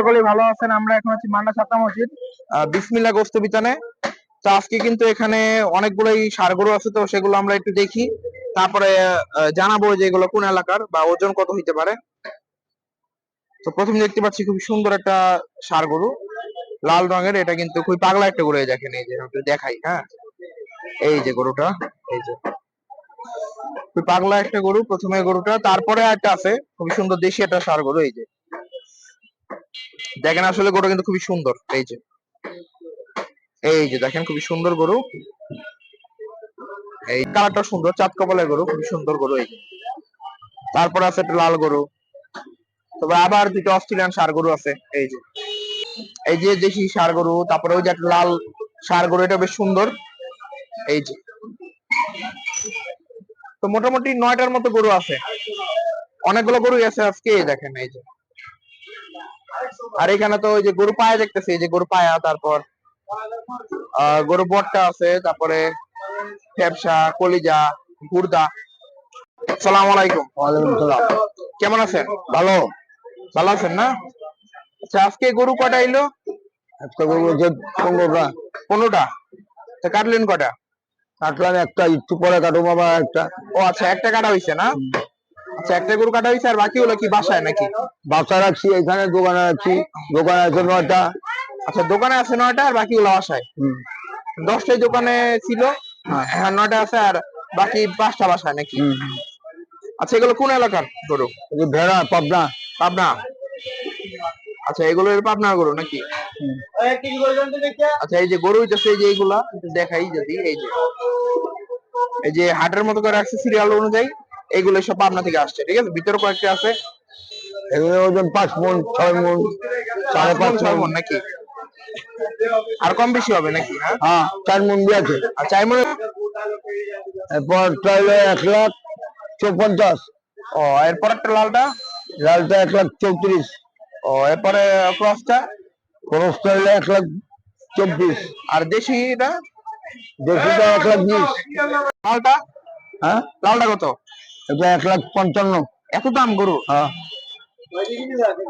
সকলেই ভালো আছেন। আমরা এখন আছি মান্না ছাত্রা মসজিদ। আহ, বিসমিল্লাহ গোস্ত বিতানে। তো আজকে কিন্তু এখানে অনেকগুলোই সার গরু আছে তো সেগুলো আমরা একটু দেখি। তারপরে জানাব যে এগুলো কোন এলাকার বা ওজন কত হইতে পারে। তো প্রথম দেখতে পাচ্ছি খুব সুন্দর একটা সার গরু লাল রঙের এটা কিন্তু খুবই পাগলা একটা গরু দেখেন এই যে দেখাই হ্যাঁ। এই যে গরুটা এই যে। খুবই পাগলা একটা গরু প্রথমে গরুটা। তারপরে একটা আছে খুবই সুন্দর দেশি একটা সার গরু এই যে। দেখেন আসলে গরু কিন্তু খুবই সুন্দর, এই যে। এই যে দেখেন খুবই সুন্দর গরু। এই কালারটা সুন্দর, চাঁদ কপালের গরু, খুবই সুন্দর গরু এই। তারপর আছে একটা লাল গরু। তবে আবার দুটো অস্ট্রেলিয়ান সার গরু আছে, এই যে। এই যে দেশি সার গরু, তারপরে ওই যে একটা লাল সার গরু, এটা বেশ সুন্দর, এই যে। তো মোটামুটি নয়টার মতো গরু আছে। অনেকগুলো গরু আছে আজকে দেখেন, এই যে। আর এখানে তো ওই যে গরু পায়া দেখতেছি যে গরু পায়া তারপর গরু বটটা আছে তারপরে ফ্যাপসা কলিজা গুর্দা সালাম আলাইকুম। ওয়ালাইকুম সালাম। কেমন আছেন? ভালো। ভালো আছেন না? আচ্ছা আজকে গরু কটা এলো? একটা গরু পনেরোটা। পনেরোটা? তা কাটলেন কটা? কাটলাম একটা একটু পরে কাটবো আবার একটা। ও আচ্ছা একটা কাটা হয়েছে না? আচ্ছা একটা গরু কাটা হয়েছে আর বাকি হলো কি বাসায় নাকি? বাচ্চা রাখছি এখানে দোকানে রাখছি দোকানে আছে নয়টা। আচ্ছা দোকানে আছে নয়টা আর বাকি হলো বাসায়। দশটাই দোকানে ছিল হ্যাঁ। নয়টা আছে আর বাকি পাঁচটা বাসায় নাকি। আচ্ছা এগুলো কোন এলাকার গরু? ভেড়া পাবনা। পাবনা? আচ্ছা এগুলো এর পাবনার গরু নাকি? আচ্ছা এই যে গরু হইতেছে এই যে এইগুলা দেখাই যদি এই যে। এই যে হাটের মতো করে রাখছে সিরিয়াল অনুযায়ী। এইগুলো সব পাবনা থেকে আসছে ঠিক আছে? ভিতরে কয়েকটি আছে। এগুলো ওজন পাঁচ মন ছয় মন সাড়ে পাঁচ ছয় মন। নাকি? আর কম বেশি হবে নাকি হ্যাঁ? হ্যাঁ চার মন দিয়ে আছে। আর চাই মনে এরপর এক লাখ চৌপঞ্চাশ। ও এরপর একটা লালটা? লালটা এক লাখ চৌত্রিশ। ও এরপরে ক্রসটা? খরচটা হলো এক লাখ চব্বিশ। আর দেশি এটা দেশিটা এক লাখ বিশ। লালটা? হ্যাঁ? লালটা কত? এটা এক লাখ পঞ্চান্ন। এত দাম গরু? হ্যাঁ।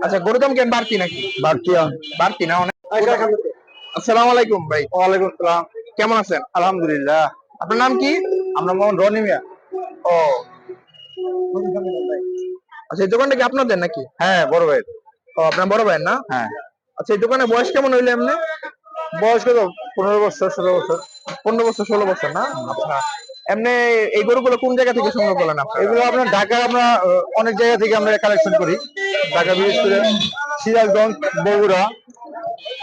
আচ্ছা গরু দাম কেন বাড়তি নাকি? বাড়তি বাড়তি না অনেক? আসসালামু আলাইকুম ভাই। ওয়ালাইকুম আসসালাম কেমন আছেন? আলহামদুলিল্লাহ। আপনার নাম কি? আমরা মোহন রনি মিয়া। ও। আচ্ছা এই দোকানটা কি আপনাদের নাকি? হ্যাঁ বড় ভাই ও আপনার বড় ভাই না? হ্যাঁ। আচ্ছা এই দোকানে বয়স কেমন হইল এমনি? বয়স কত? পনেরো বছর ষোলো বছর। পনেরো বছর ষোলো বছর না? আচ্ছা। এমনি এই গরুগুলো কোন জায়গা থেকে সংগ্রহ করলেন আপনারা এগুলো আপনার ঢাকায় আমরা অনেক জায়গা থেকে আমরা কালেকশন করি। ঢাকা বিশেষ করে সিরাজগঞ্জ বগুড়া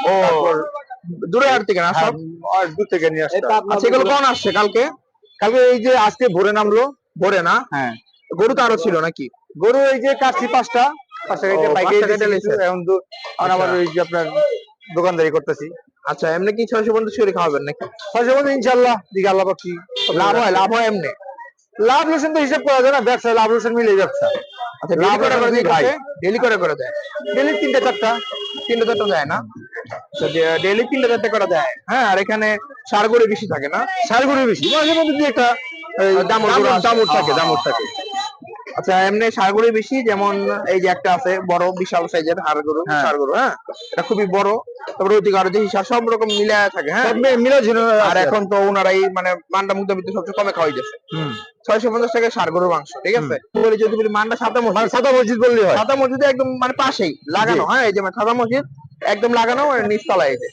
ও। দূরে হাট থেকে না সব আর দূর থেকে নিয়ে আসতে আচ্ছা এগুলো কখন আসছে কালকে? কালকে এই যে আজকে ভোরে নামলো ভোরে না? হ্যাঁ। গরু তো আরও ছিল নাকি? গরু এই যে কাটছি পাঁচটা পাঁচটা বাইকে এখন আবার আচ্ছা। ওই যে আপনার দোকানদারি করতেছি। আচ্ছা এমনি কি ছয়শো পর্যন্ত শিওরি খাওয়াবেন নাকি? ছয়শো মধ্যে ইনশাল্লাহ দিকে আল্লাহ পাচ্ছি লাভ হয় লাভ হয় এমনি। লাভ লোকসান তো হিসাব করা যায় না ব্যবসা লাভ লোকসান মিলে ব্যবসা। আচ্ছা লাভ করে করে ভাই। ডেলি করে করে দেয়? ডেলি তিনটে চারটা। তিনটে চারটা দেয় না? ডেলি তিনটে চারটে করে দেয়। হ্যাঁ আর এখানে সার গরু বেশি থাকে না? সার গরু বেশি? মাঝে মধ্যে একটা দামুর থাকে দামুর থাকে। আচ্ছা এমনি সার গরু বেশি যেমন এই যে একটা আছে বড় বিশাল সাইজের হাড় গরু হ্যাঁ। সার গরু হ্যাঁ? এটা খুবই বড় তারপরে ওইদিকে আরও দেশি সার সব রকম মিলে থাকে হ্যাঁ? মিলে- ঝিনো আর এখন তো ওনারাই মানে মান্ডা মুগ্ধ ভিতরে সবচেয়ে কমে খাওয়াই যাচ্ছে হুম। ছয়শো পঞ্চাশ টাকা সার গরুর মাংস ঠিক আছে? বলি যদি বলি মান্ডা সাদা মানে মসজিদ সাদা মসজিদ বললেই হয়। সাদা মসজিদে একদম মানে পাশেই লাগানো হ্যাঁ? এই যে মানে সাদা মসজিদ একদম লাগানো আর নিচতলায় এই যে।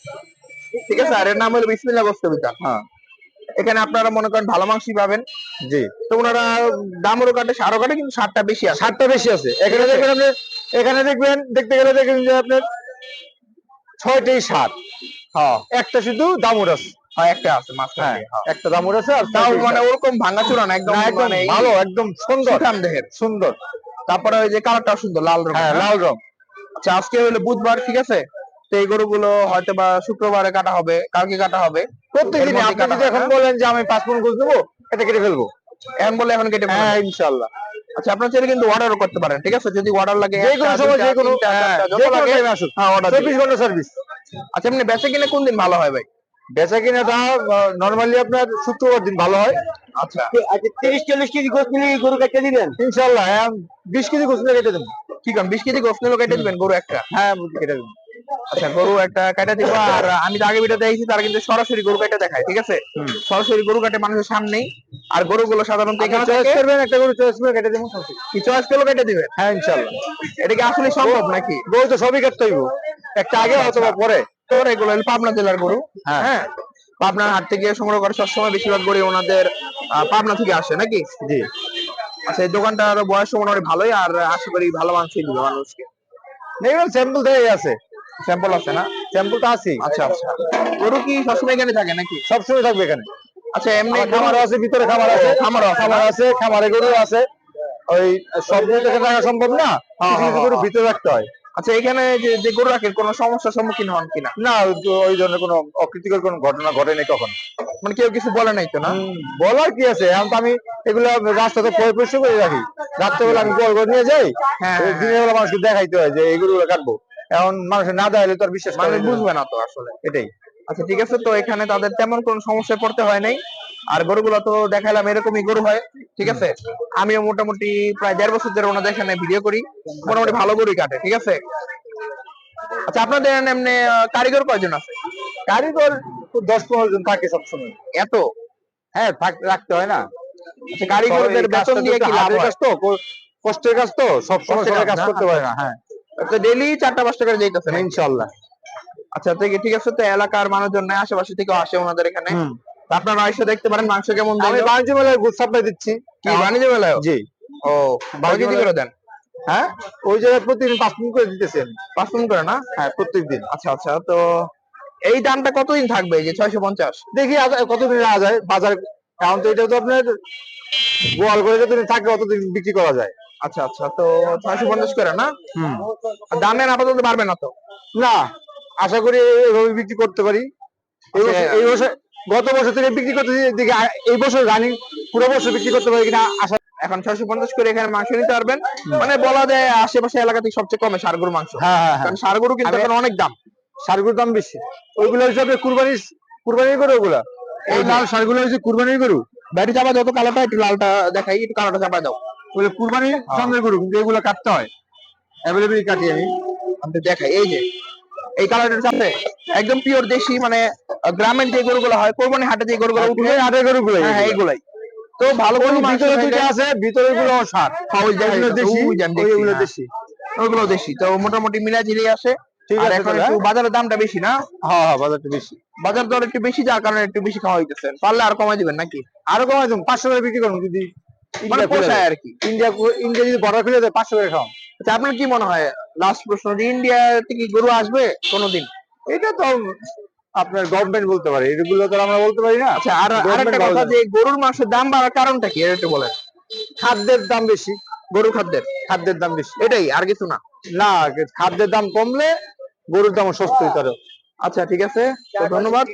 ঠিক আছে? আর এর নাম হলো বিসমিল্লা গোস্তবিতা হ্যাঁ। এখানে আপনারা মনে করেন ভালো মাংসই পাবেন। জি। তো ওনারা দামও কাটে সারও কাটে কিন্তু সারটা বেশি আছে। সারটা বেশি আছে। এখানে দেখবেন আপনি এখানে দেখবেন দেখতে গেলে দেখবেন যে আপনার ছয়টাই সাত হ্যাঁ। একটা শুধু দামুর আছে। হ্যাঁ একটা আছে মাঝখানে। হ্যাঁ হ্যাঁ। একটা দামুর আছে আর তাও মানে ওরকম ভাঙাচোরা না একদম না, একদম মানে ভালো একদম সুন্দর। দেহের। সুন্দর। তারপরে ওই যে কালারটা সুন্দর লাল রঙ হ্যাঁ? লাল রং। আচ্ছা আজকে হলো বুধবার ঠিক আছে? তো এই গরুগুলো হয়তো বা শুক্রবারে কাটা হবে কালকে কাটা হবে। প্রত্যেকদিন আপনি যদি এখন? বলেন যে আমি পাঁচ গোছ দেবো এটা কেটে ফেলব। এখন বলে এখন কেটে হ্যাঁ ইনশাল্লাহ আচ্ছা আপনার চাইলে কিন্তু অর্ডারও করতে পারেন ঠিক আছে? যদি অর্ডার লাগে যে কোনো সময় যে কোনো হ্যাঁ, যত কোনো লাগে, আসুক হ্যাঁ অর্ডার চব্বিশ ঘণ্টা সার্ভিস আচ্ছা এমনি বেচে কিনে কোন দিন ভালো হয় ভাই? বেচা কিনাটা নর্মালি আপনার শুক্রবার দিন ভালো হয়। আচ্ছা। আচ্ছা তিরিশ চল্লিশ কেজি গোস নিলে গরু কাটতে দিবেন? ইনশাল্লাহ হ্যাঁ বিশ কেজি গোসলে কেটে দেবেন কি কারণ বিশ কেজি গোস্ত নিলেও কেটে দিবেন গরু একটা? হ্যাঁ কেটে দেবো। আচ্ছা গরু একটা কাটা দিব আর আমি তো আগে ভিডিও দেখেছি তারা কিন্তু সরাসরি গরু কাটা দেখায় ঠিক আছে? সরাসরি গরু কাটে মানুষের সামনেই আর গরুগুলো সাধারণত এখানে চয়েস করবেন একটা গরু চয়েস করে কেটে দেবো কি চয়েস করলে কেটে দিবেন? হ্যাঁ ইনশাল্লাহ। এটা কি আসলে সম্ভব নাকি? গরু তো সবই কাটতে হইব। একটা আগে অথবা পরে। তোর এগুলো পাবনা জেলার গরু। হ্যাঁ। হ্যাঁ পাবনার হাট থেকে সংগ্রহ করে সবসময় বেশিরভাগ গরু ওনাদের পাবনা থেকে আসে নাকি? জি। আচ্ছা এই দোকানটার বয়স মোটামুটি ভালোই আর আশা করি ভালো মাংসই দিবে মানুষকে। দেখবেন স্যাম্পল দেওয়াই আছে। স্যাম্পল আছে না? স্যাম্পল তো আছেই। আচ্ছা আচ্ছা। গরু কি সবসময় এখানে থাকে নাকি? সবসময় থাকবে এখানে। আচ্ছা এমনি খামারও আছে ভিতরে খামার আছে। খামারও আছে খামার আছে খামারে গরু আছে। ওই সব গরু রাখা সম্ভব না? হ্যাঁ, কিছু হ্যাঁ, গরু হ্যাঁ। ভিতরে রাখতে হয়। আচ্ছা এখানে যে গরু রাখেন কোনো সমস্যার সম্মুখীন হন কিনা? না ওই ধরনের কোনো অকৃতিকর কোনো ঘটনা ঘটেনি কখন? মানে কেউ কিছু বলে নাই তো না? বলার কি আছে? এখন তো আমি এগুলো রাস্তাতে পরিষ্কার করে রাখি। রাত্রেবেলা আমি গোল করে নিয়ে যাই হ্যাঁ, হ্যাঁ। দিনের বেলা মানুষকে দেখাইতে হয় যে এইগুলো কাটবো। এখন মানুষের না দেখাইলে তো আর বিশ্বাস মানুষ না। বুঝবে না তো আসলে। এটাই। আচ্ছা ঠিক আছে তো এখানে তাদের তেমন কোনো সমস্যায় পড়তে হয় নাই। আর গরুগুলো তো দেখালাম এরকমই গরু হয় ঠিক আছে? আমিও মোটামুটি প্রায় দেড় বছর ধরে ওনাদের এখানে ভিডিও করি। মোটামুটি ভালো গরুই কাটে ঠিক আছে? আচ্ছা আপনাদের এমনি কারিগর কয়জন আছে? কারিগর দশ পনেরো জন থাকে সবসময়। এত? হ্যাঁ রাখতে হয় না। আচ্ছা কারিগরদের বেতন দিয়ে কি লাভ হয়? কাজ তো কষ্টের কাজ তো সব সময় কাজ কাজ করতে পারে না হ্যাঁ। তো ডেলি চারটা পাঁচটা করে ইনশাল্লাহ আচ্ছা ঠিক ঠিক আছে তো এলাকার মানুষজন নাই আশেপাশে থেকে আসে ওনাদের এখানে। তো এসে দেখতে পারেন মাংস কেমন আমি বাণিজ্য মেলায় গুড সাপ্লাই দিচ্ছি। কি বাণিজ্য মেলায় জি। ও বারো বাণিজ্য কেজি করে দেন? হ্যাঁ? ওই জায়গায় প্রতিদিন পাঁচ মিনিট করে দিতেছি আমি পাঁচ ফোন করে না? হ্যাঁ প্রত্যেক দিন আচ্ছা আচ্ছা তো এই দামটা কতদিন থাকবে যে ছয়শো পঞ্চাশ? দেখি কতদিন রাখা যায়? বাজার এখন তো এটা তো আপনার গোয়াল করে যতদিন থাকে অতদিন বিক্রি করা যায়। আচ্ছা আচ্ছা। তো ছয়শো পঞ্চাশ করে না? আর দামের আপাতত বাড়বে না তো? না আশা করি এভাবে বিক্রি করতে পারি। এই বছর আচ্ছা। বছর গত বছর থেকে বিক্রি করতে আ- এই বছর রানিং পুরো বছর বিক্রি করতে পারি কিনা আশা এখন ছয়শো পঞ্চাশ করে এখানে মাংস নিতে পারবেন। মানে বলা যায় আশেপাশে এলাকা থেকে সবচেয়ে কমে সারগরু মাংস। হ্যাঁ হ্যাঁ হ্যাঁ। কারণ সারগরু কিন্তু এখন অনেক দাম। সারগুলোর দাম বেশি। ওইগুলো হিসাবে কুরবানি কুরবানির গরু ওগুলা। এই লাল সারগুলো হচ্ছে কুরবানির গরু। ব্যাটারি চাপা দাও তো কালোটা একটু লালটা দেখাই একটু কালোটা চাপা দাও। ওগুলো কুরবানির সঙ্গের গরু কিন্তু এগুলো কাটতে হয়। অ্যাভেলেবল কাটি আমি আমি দেখাই এই যে এই কালারটার সাথে একদম পিওর দেশি মানে গ্রামের যে গরুগুলো হয় কোরবানি হাটে যে গরুগুলো এই হাটের গরুগুলো হ্যাঁ হ্যাঁ এইগুলাই। তো ভালো গরু ভিতরে দুটো আছে ভিতরে গুলো সার। হ্যাঁ, ওই যে ওইগুলো দেশি। হ্যাঁ। ওগুলো দেশি তো মোটামুটি মিলা ঝিলিয়ে আসে। ঠিক আছে এখন একটু বাজারের দামটা বেশি না? হ্যাঁ হ্যাঁ বাজারটা বেশি। বাজার দর একটু বেশি যার কারণে একটু বেশি খাওয়া হইতেছে। পারলে আর কমাই দিবেন নাকি? আরও কমাই দেবো পাঁচশো করে বিক্রি করুন যদি ইন্ডিয়া পোষায় আর কি ইন্ডিয়া ইন্ডিয়া যদি বর্ডার খুলে দেয় পাঁচশো করে আচ্ছা আপনার কি মনে হয় লাস্ট প্রশ্ন যে ইন্ডিয়া থেকে গরু আসবে কোনোদিন? এটা তো আপনার গভর্নমেন্ট বলতে পারে এগুলো তো আমরা বলতে পারি না। আচ্ছা আর আরেকটা কথা যে গরুর মাংসের দাম বাড়ার কারণটা কি এটা একটু বলেন। খাদ্যের দাম বেশি গরু খাদ্যের খাদ্যের দাম বেশি। এটাই আর কিছু না। না খাদ্যের দাম কমলে গরুর দাম সস্তা হইতে আচ্ছা ঠিক আছে। ধন্যবাদ।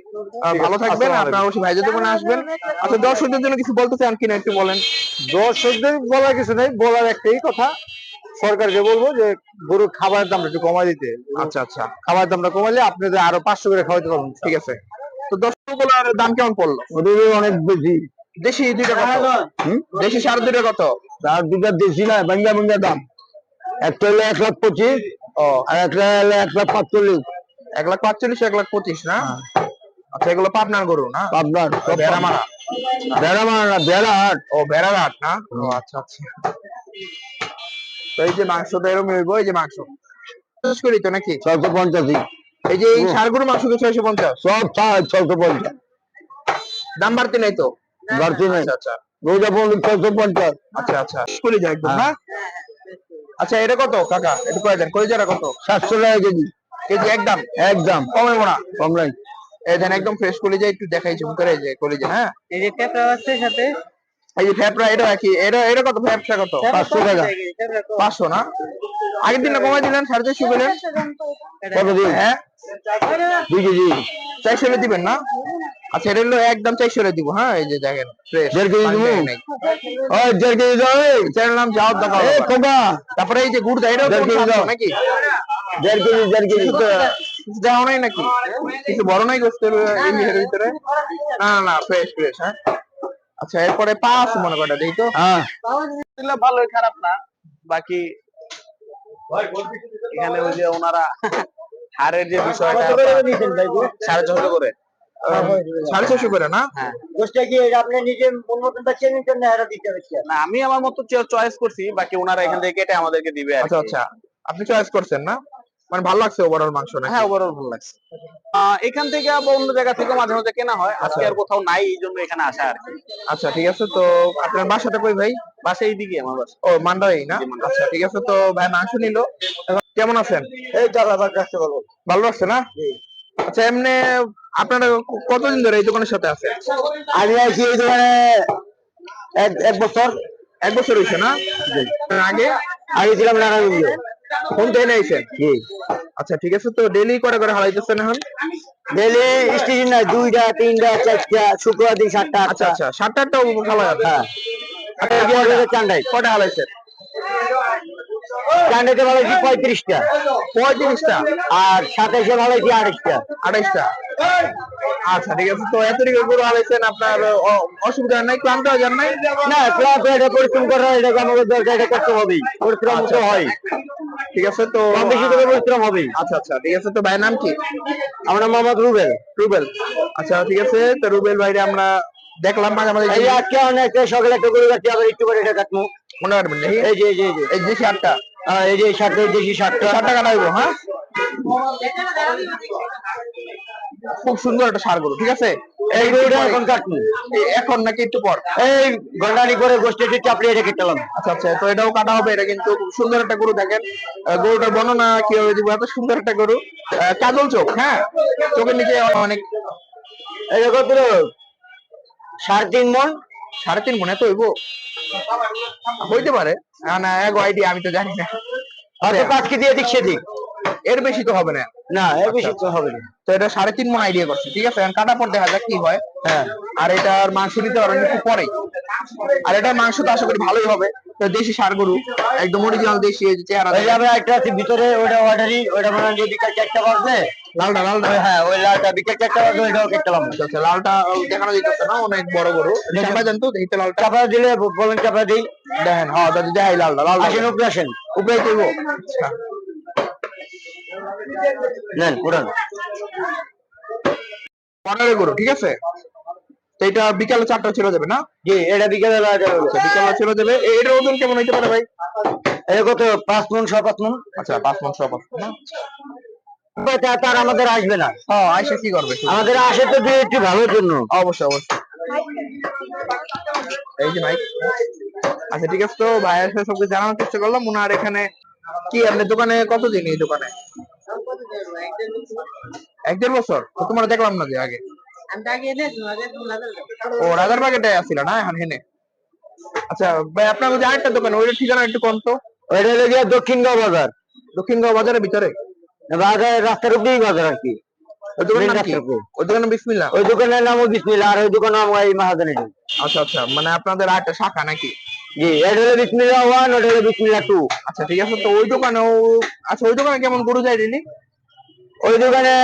ভালো থাকবেন। আপনারা অবশ্যই ভাইদের দোকানে আসবেন। আচ্ছা দর্শকদের জন্য কিছু বলতে চান কিনা একটু বলেন। দর্শকদের বলার কিছু নেই বলার একটাই কথা সরকারকে বলব যে গরুর খাবারের দামটা একটু কমাই দিতে। আচ্ছা আচ্ছা। খাবারের দামটা কমাইলে আপনাদের আরও পাঁচশো করে খাওয়াইতে পারবেন ঠিক আছে। তো দর্শকগুলোর দাম কেমন পড়ল? অনেক বেশি। দেশি দুইটা কত? দেশি সাড়ে দুইটা কত? তার দুটা দেশি না বাঙ্গা বাঙ্গা দাম। একটা হলো এক লাখ পঁচিশ ও। আর একটা হলো এক লাখ পাঁচচল্লিশ। এক লাখ পাঁচচল্লিশ এক লাখ পঁচিশ না? আচ্ছা এগুলো পাবনার গরু না? আপনার ভেড়া মারা। ভেড়া মারা না ও না? ও আচ্ছা আচ্ছা। তো এই যে মাংস তো এরকম হইবো এই যে মাংস। শেষ করি তো নাকি? ছয়শো পঞ্চাশি। এই যে এই ষাড়গুলো মাংস তো ছয়শো পঞ্চাশ। সব ছয়শো পঞ্চাশ। দাম বাড়তে নাই তো? বাড়তি নেই। আচ্ছা আচ্ছা। রোজা পড়লে ছয়শো পঞ্চাশ। আচ্ছা আচ্ছা। করি যায় একদম হ্যাঁ। না আচ্ছা এটা কত কাকা? এটা কয় দেন? কই যারা কত? সাতশো টাকা কেজি। কেজি একদম একদম। কমে মোড়া কম নাই। এই একদম ফ্রেশ করে যায় একটু দেখাই ঝুম করে যে করে যায় হ্যাঁ। এই যে আছে সাথে? এই যে ফ্যাপরা এটা কি এটা এটা কত ফ্যাপটা কত? পাঁচশো টাকা। পাঁচশো না? আগের দিন কমাই দিলেন সাড়ে চারশো বললেন কত দিন? হ্যাঁ। দুই কেজি। চারশো দিবেন না? আচ্ছা এটা হলো একদম চারশো দিব হ্যাঁ? এই যে দেখেন ফ্রেশ দেড় কেজি দিবো? ওই দেড় কেজি দাও চ্যানেল নাম যাওয়ার দেখা এই খোকা। তারপরে এই যে গুড় দেয় এটাও দেড় তো কেজি দাও। নাকি? দেড় কেজি দেড় কেজি কিছু দেওয়া নাই নাকি? কিছু বড় নাই গোস্তের এই এর ভিতরে? না না না ফ্রেশ ফ্রেশ হ্যাঁ। আচ্ছা এরপরে পা আছে মনে কটা দেখি তো। হ্যাঁ। ভালোই খারাপ না। বাকি এখানে ওই যে ওনারা হারের যে বিষয়টা কত করে দিয়েছেন ভাই গো? সাড়ে ছশো করে। সাড়ে ছশো করে। না? হ্যাঁ। গোষ্ঠটা কি এটা আপনি নিজে মন মতন পাচ্ছেন জন্য এরা দিতে হচ্ছে? না আমি আমার মতো চয়েস করছি বাকি ওনারা এখান থেকে কেটে আমাদেরকে দিবে আচ্ছা আচ্ছা। আপনি চয়েস করছেন না? মানে ভালো লাগছে ওভারঅল মাংস না হ্যাঁ ওভারঅল ভালো লাগছে। এখান থেকে বা অন্য জায়গা থেকে মাঝে মাঝে কেনা হয়। আজকে আর কোথাও নাই এই জন্য এখানে আসা আর কি। আচ্ছা ঠিক আছে তো আপনার বাসাটা কই ভাই? বাসা এইদিকে আমার বাসা। ও মান্ডাই না? আচ্ছা ঠিক আছে তো ভাই মাংস নিল। কেমন আছেন? এই বাদ রাখতে পারব ভালো। লাগছে না? আচ্ছা এমনি আপনারা কতদিন ধরে এই দোকানের সাথে আছেন? আমি আছি এই দোকানে এক এক বছর। এক বছর হয়েছে না? আগে? আগে ছিলাম নারায়ণগঞ্জ। ফোন থেকে নিয়েছেন আচ্ছা ঠিক আছে তো ডেলি করে করে হারাইতেছেন এখন? ডেলি স্টেশন না দুইটা তিনটা চারটা শুক্রবার দিন সাতটা আচ্ছা আচ্ছা সাতটা আটটা ভালো হ্যাঁ। আচ্ছা, এরপর কটা হারাইছেন? ভালোছি পঁয়ত্রিশটা। পঁয়ত্রিশটা? আর আড়াইশটা। আড়াইশটা? আচ্ছা ঠিক আছে। তো গরু হারাইছেন আপনার অসুবিধা নাই ক্লান্ত যান নাই? না ক্লাব এটা পরিশ্রম করা এটা আমাদের দরকার এটা করতে হবেই পরিশ্রম তো হয়। ঠিক আছে তো কম বেশি করে পরিশ্রম হবেই আচ্ছা আচ্ছা ঠিক আছে। তো ভাইয়ের নাম কি? আমার নাম মোহাম্মদ রুবেল। রুবেল। আচ্ছা ঠিক আছে। তো রুবেল ভাইরে আমরা দেখলাম মাঝে মাঝে আজকে অনেক সকালে একটা গরু কাটছি আবার একটু করে এটা কাটবো। মনে? রাখবেন নাকি? এই যে এই যে এই যে এই যে শার্টটা। এই যে সাতটা দেশি সাতটা ষাট টাকা লাগবে হ্যাঁ? খুব সুন্দর একটা সার গরু ঠিক আছে? এই গরুটা এখন কাটবো এখন নাকি একটু পর। এই ঘন্টানি করে গোষ্ঠী একটু চাপড়িয়ে রেখে গেলাম আচ্ছা আচ্ছা তো এটাও কাটা হবে এটা কিন্তু খুব সুন্দর একটা গরু দেখেন। গরুটার বর্ণনা কীভাবে দিব? এত সুন্দর একটা গরু। কাজল চোখ হ্যাঁ? চোখের নিচে অনেক এই কত সাড়ে তিন মন। সাড়ে তিন মনে তো হইব? হইতে পারে। না এক আইডিয়া আমি তো জানি না। হয়তো পাঁচ কেজি এদিক সেদিক। এর বেশি তো হবে না। না এর বেশি তো হবে না। তো এটা সাড়ে তিন মন আইডিয়া করছে ঠিক আছে? কাটা পর দেখা যাক কি হয়। হ্যাঁ। আর এটার মাংস দিতে পারবেন একটু পরেই আর এটার মাংস তো আশা করি ভালোই হবে। তো দেশি সার গরু একদম অরিজিনাল দেশি এই যে চেহারা একটা আছে ভিতরে ওটা অর্ডারই ওটা মনে যে বিকাল চারটা বাজবে। লালটা লালটা। হ্যাঁ ওই লালটা কেটলাম আচ্ছা আচ্ছা লালটা দেখানো যাইতেছে না অনেক বড় গরু। চাপা জানতো দেখতে লালটা। চাপা দিলে বলেন চাপা দিই। দেখেন হ্যাঁ দাদু দেখাই লালটা লাল আসেন উপরে আসেন। উপরে তুইব নেন পুরান পনেরো গরু ঠিক আছে? তো এটা বিকালে চারটা ছিল যাবে না? জি এটা বিকালে আচ্ছা, বিকালে ছিল যাবে এটার ওজন কেমন হইতে পারে ভাই? এটা কত? পাঁচ মন ছ পাঁচ মন? আচ্ছা পাঁচ মন ছ পাঁচ মণ, না? তা- তার আমাদের আসবে না। হ্যাঁ আইসা কি করবে? আমাদের আসে তো দুই একটু ভালোর জন্য। অবশ্যই অবশ্যই। এই যে ভাই। আচ্ছা ঠিক আছে তো ভাইয়ের সাথে সবকে জানানোর চেষ্টা করলাম। ওনার এখানে কি আপনার দোকানে কতদিন এই দোকানে? এক দেড় বছর? তো তোমার দেখলাম না যে আগে। ও রাজারবাগেটাই আসছিল না এখন হেনে আচ্ছা ভাই আপনার যে আরেকটা দোকান ওইটার ঠিকানা একটু কম তো? ওইটা হলো গিয়ে দক্ষিণগাঁও বাজার। দক্ষিণগাঁও বাজারের ভিতরে? রাস্তার উপরেই বাজার আর কি। ওই দোকানের নাম কি? ওই দোকানের বিসমিল্লা ওই দোকানের নামও বিসমিল্লা আর ওই দোকানের নাম ওই মাহাজানি আচ্ছা আচ্ছা মানে আপনাদের আরেকটা শাখা নাকি? জি এটা হলো বিসমিল্লা ওয়ান ওটা হলো বিসমিল্লা টু। আচ্ছা ঠিক আছে তো ওই দোকানেও আচ্ছা ওই দোকানে কেমন গরু যায় ডেলি ওই দোকানে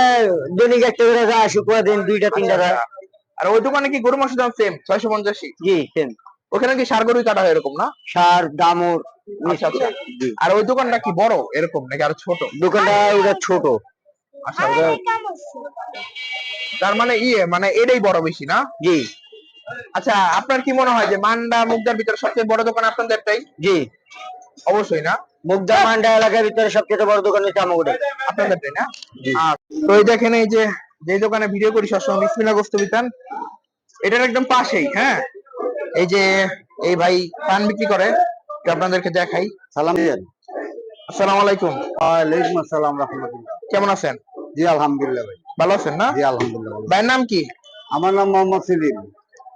দৈনিক একটা করে যায় শুক্রবার দিন দুইটা তিনটা যায়। আর ওই দোকানে কি গরু মাংসের দাম সেম ছয়শো পঞ্চাশি জি সেম ওখানে কি সার গরুই কাটা হয় এরকম না? সার দামর আচ্ছা আচ্ছা। আর ওই দোকানটা কি বড়? এরকম নাকি আরও ছোট? দোকানটা ওটা ছোট। আচ্ছা তার মানে ইয়ে মানে এটাই বড় বেশি না? জি। আচ্ছা আপনার কি মনে হয় যে মান্ডা মুগদার ভিতরে সবচেয়ে বড় দোকান আপনাদেরটাই? জি। অবশ্যই না? মুগদা মান্ডা এলাকার ভিতরে সবচেয়ে বড় দোকান হচ্ছে আমাগুড়ে আপনাদেরটাই না? আচ্ছা, তো এই দেখেন এই যে যে দোকানে ভিডিও করি সবসময় বিসমিল্লা গোস্ত বিতান এটার একদম পাশেই হ্যাঁ? এই যে এই ভাই পান বিক্রি করে আপনাদেরকে দেখাই। সালাম। আসসালামু আলাইকুম। ওয়ালাইকুম আসসালাম রাহমাতুল্লাহ। কেমন আছেন? জি আলহামদুলিল্লাহ ভাই। ভালো আছেন না? জি আলহামদুলিল্লাহ ভাইয়ের নাম কি? আমার নাম মোহাম্মদ সেলিম।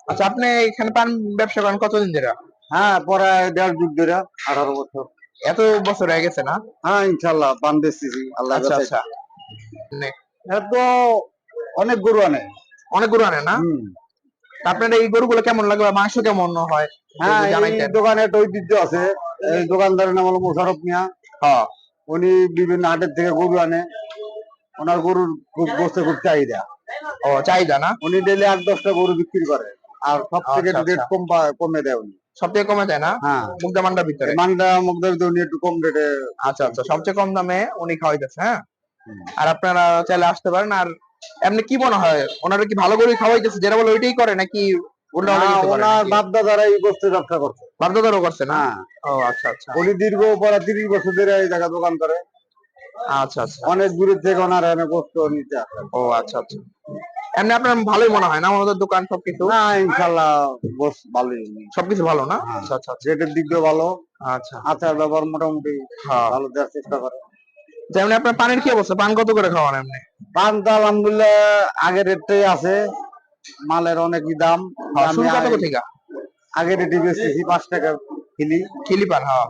আচ্ছা আপনি এখানে পান ব্যবসা করেন কতদিন ধরে? হ্যাঁ প্রায় দেড় যুগ ধরে আঠারো বছর। এত বছর হয়ে গেছে না? হ্যাঁ ইনশাল্লাহ পান বেচতেছি আল্লাহ আচ্ছা আচ্ছা। তো অনেক গরু আনে। অনেক গরু আনে না? আপনার এই গরুগুলো কেমন লাগে বা মাংস কেমন হয়? হ্যাঁ দোকানে একটা ঐতিহ্য আছে। দোকানদারের নাম হলো মোশারফ মিয়া। হ্যাঁ। উনি বিভিন্ন হাটের থেকে গরু আনে। ওনার গরুর খুব গোস্ত খুব চাহিদা। ও চাহিদা না? উনি ডেলি আট দশটা গরু বিক্রি করে। আর সব থেকে রেট। কম কমে দেয় উনি। সব থেকে কমে যায় না? হ্যাঁ। মুগদা মান্ডার ভিতরে? মান্ডা মুগদার উনি একটু কম রেটে আচ্ছা আচ্ছা। সবচেয়ে কম দামে উনি খাওয়াইতেছে হ্যাঁ? আর আপনারা চাইলে আসতে পারেন। আর এমনি কি মনে হয়? ওনারা কি ভালো করে খাওয়াইতেছে? যেটা বলে ওইটাই করে নাকি ওনার বাপ এই গোস্তের ব্যবসা করছে। বাধ্যতারও করছে না? হ্যাঁ। ও আচ্ছা আচ্ছা। উনি দীর্ঘ পরে তিরিশ বছর ধরে এই জায়গা দোকান করে। আচ্ছা আচ্ছা। অনেক দূরের থেকে ওনার এনে গোস্ত নিতে আসে। ও আচ্ছা আচ্ছা। এমনি আপনার ভালোই মনে হয় না আমাদের দোকান সবকিছু? না ইনশাল্লাহ ভালোই সবকিছু ভালো না? হ্যাঁ। আচ্ছা আচ্ছা আচ্ছা। রেটের দিক দিয়ে ভালো। আচ্ছা। আচার ব্যবহার মোটামুটি হ্যাঁ। ভালো দেওয়ার চেষ্টা করে। যেমন আপনার পানির কি অবস্থা? পান কত করে খাওয়ান এমনি পান তো আলহামদুলিল্লাহ আগের রেটটাই আছে মালের অনেকই দাম। শুরু কত আগে- থেকে? আগের রেটে বেচতেছি পাঁচ টাকা কিলি। খিলি পান হ্যাঁ।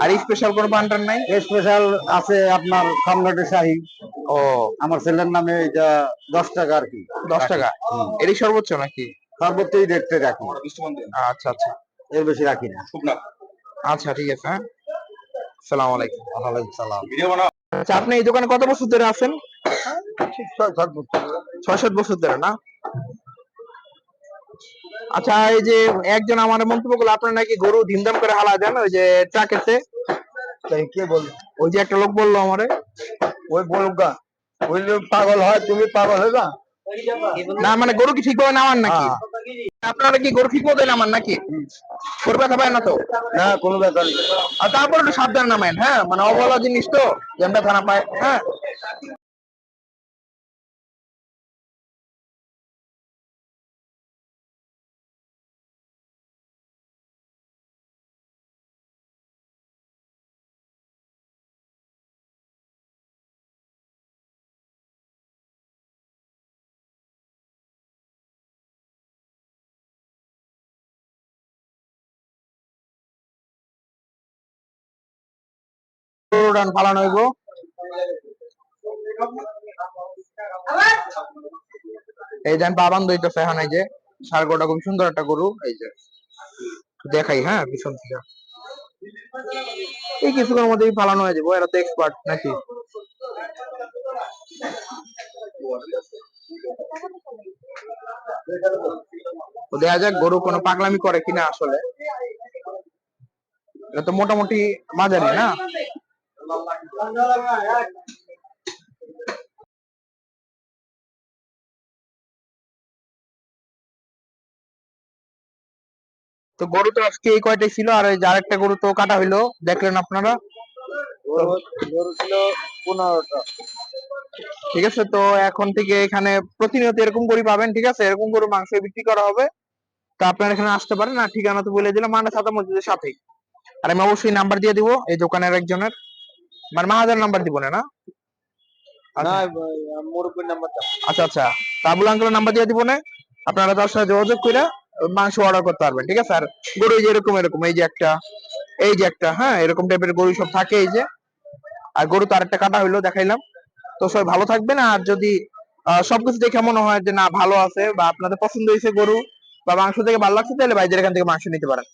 আর স্পেশাল কোনো পানটার নাই? স্পেশাল আছে আপনার সম্রাটে শাহী। ও। আমার ছেলের নামে এটা দশ টাকা আর কি। দশ টাকা? এরই সর্বোচ্চ নাকি? সর্বোচ্চ এই রেটটা রাখি। আচ্ছা আচ্ছা। এর বেশি রাখি না। আচ্ছা ঠিক আছে হ্যাঁ। সালাম আলাইকুম। ওয়ালাইকুম সালাম। আচ্ছা আপনি এই দোকানে কত বছর ধরে আছেন? ছয় সাত বছর ধরে না? আচ্ছা এই যে একজন আমার মন্তব্য করল আপনার নাকি গরু ধিমধাম করে হালা দেন ওই যে ট্রাকেতে কে বল ওই যে একটা লোক বলল আমারে। ওই বলুক গা ওই লোক পাগল হয় তুমি পাগল হবে না না মানে গরু কি ঠিকভাবে নামান নাকি? হ্যাঁ। আপনারা কি গরু ঠিক মতো নামান নাকি? গরু ব্যথা পায় না তো? না কোনো ব্যথা নেই। আর তারপর একটু সাবধান নামেন হ্যাঁ? মানে অবলা জিনিস তো যেন ব্যথা না পায় হ্যাঁ? গরু ডান পালানো হইব। এই দেন, বাবান দইতেছে এখন, এই যে, সার গরুটা খুব সুন্দর একটা গরু, এই যে। দেখাই হ্যাঁ পিছন থেকে। এই কিছুক্ষণের মধ্যেই পালানো হয়ে যাব, এরা তো এক্সপার্ট নাকি? দেখা যাক, গরু কোনো পাগলামি করে কিনা আসলে। এটা তো মোটামুটি মাঝারি না? তো গরু তো আজকে এই কয়টাই ছিল? আর যে আরেকটা গরু তো কাটা হইল দেখলেন আপনারা? গরু ছিল পনেরোটা। ঠিক আছে তো এখন থেকে এখানে প্রতিনিয়ত এরকম গরু পাবেন ঠিক আছে? এরকম গরু মাংস বিক্রি করা হবে। তো আপনারা এখানে আসতে পারেন আর ঠিকানা তো বলে দিলাম মানে সাদা মসজিদের সাথেই। আর আমি অবশ্যই নাম্বার দিয়ে দিব এই দোকানের একজনের। মানে মাহাজার নাম্বার দিব না না? না আচ্ছা। আচ্ছা তাবুল আঙ্কেলের নাম্বার দিয়ে দিব না? আপনারা তার সাথে যোগাযোগ করে মাংস অর্ডার করতে পারবেন ঠিক আছে? আর গরু যে এরকম এরকম এই যে একটা এই যে একটা হ্যাঁ? এরকম টাইপের গরু সব থাকে এই যে। আর গরু তো আরেকটা কাটা হইল দেখাইলাম। তো সবাই ভালো থাকবেন আর যদি সবকিছু দেখে মনে হয় যে না ভালো আছে বা আপনাদের পছন্দ হয়েছে গরু বা মাংস থেকে ভালো লাগছে তাহলে ভাইদের এখান থেকে মাংস নিতে পারেন।